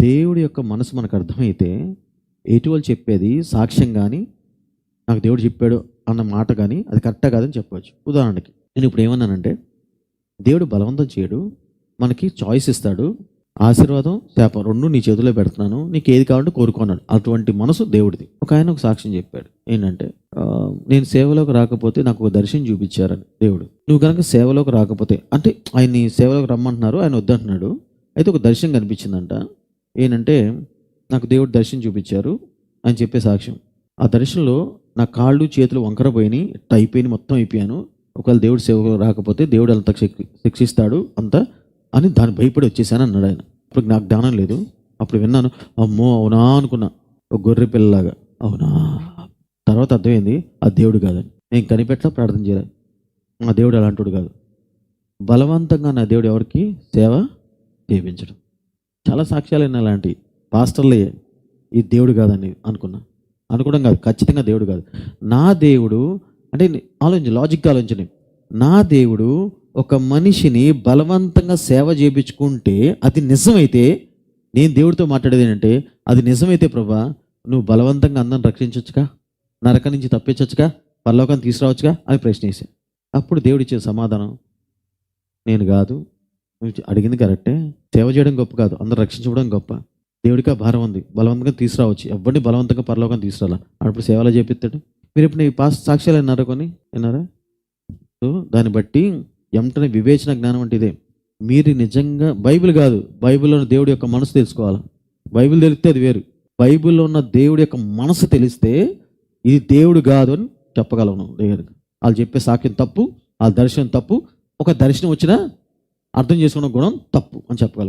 దేవుడి యొక్క మనసు మనకు అర్థమైతే ఎటువంటి చెప్పేది సాక్ష్యం కానీ నాకు దేవుడు చెప్పాడు అన్న మాట కానీ అది కరెక్టా కాదని చెప్పవచ్చు. ఉదాహరణకి నేను ఇప్పుడు ఏమన్నానంటే దేవుడు బలవంతం చేయడు మనకి చాయిస్ ఇస్తాడు ఆశీర్వాదం శాపం రెండు నీ చేతిలో పెడుతున్నాను నీకు ఏది కావాలంటే కోరుకున్నాడు. అటువంటి మనసు దేవుడిది. ఒక ఆయన ఒక సాక్ష్యం చెప్పాడు. ఏంటంటే నేను సేవలోకి రాకపోతే నాకు ఒక దర్శనం చూపించారని దేవుడు. నువ్వు కనుక సేవలోకి రాకపోతే అంటే ఆయన్ని సేవలోకి రమ్మంటున్నారు ఆయన వద్దంటున్నాడు అయితే ఒక దర్శనం కనిపించిందంట ఏంటంటే నాకు దేవుడు దర్శనం చూపించారు అని చెప్పే సాక్ష్యం. ఆ దర్శనంలో నా కాళ్ళు చేతులు వంకర పోయినాయి మొత్తం అయిపోయాను. ఒకవేళ దేవుడు సేవ రాకపోతే దేవుడు అంత శిక్షిస్తాడు అంత అని దాన్ని భయపడి వచ్చేసాను అన్నాడు ఆయన. ఇప్పుడు నాకు జ్ఞానం లేదు. అప్పుడు విన్నాను అమ్మో అవునా అనుకున్నా. ఒక గొర్రె పిల్లలాగా. అవునా? తర్వాత అర్థమైంది ఆ దేవుడు కాదని. నేను కనిపెట్టా ప్రార్థన చేయాలి. ఆ దేవుడు అలాంటి కాదు. బలవంతంగా నా దేవుడు ఎవరికి? సేవ చేయించడం. చాలా సాక్ష్యాలు అయినా అలాంటి. పాస్టర్లే ఈ దేవుడు కాదని అనుకున్నా. అనుకోవడం కాదు ఖచ్చితంగా దేవుడు కాదు. నా దేవుడు అంటే నీ- ఆలోచించు లాజిక్ ఆలోచించండి నా దేవుడు ఒక మనిషిని బలవంతంగా సేవ చేయించుకుంటే అది నిజమైతే నేను దేవుడితో మాట్లాడేది ఏంటంటే అది నిజమైతే ప్రభా నువ్వు బలవంతంగా అందరిని రక్షించవచ్చుగా నరక నుంచి తప్పించవచ్చుగా పరలోకం తీసుకురావచ్చుగా? అని ప్రశ్న అప్పుడు దేవుడిచ్చే సమాధానం నేను కాదు. అడిగింది కరెక్టే. సేవ చేయడం గొప్ప కాదు అందరు రక్షించడం గొప్ప. దేవుడికి ఆ భారం ఉంది. బలవంతంగా తీసుకురావచ్చు. ఎవరిని బలవంతంగా పరలోకం తీసుకురాలా? అప్పుడు సేవలో చేపిస్తాడు. మీరు ఇప్పుడు ఈ పాస్ సాక్ష్యాలు విన్నారా కొన్ని? విన్నారా? సో దాన్ని బట్టి ఎంటనే వివేచన జ్ఞానం అంటే ఇదే. మీరు నిజంగా బైబిల్ కాదు బైబిల్లో ఉన్న దేవుడి యొక్క మనసు తెలుసుకోవాలి? బైబిల్ తెలిస్తే అది వేరు. బైబిల్లో ఉన్న దేవుడి యొక్క మనసు తెలిస్తే ఇది దేవుడు కాదు అని చెప్పగలను దేవుడికి వాళ్ళు చెప్పే సాక్ష్యం తప్పు ఆ దర్శనం తప్పు. ఒక దర్శనం వచ్చినా అర్థం చేసుకున్న గుణం తప్పు అని చెప్పగలం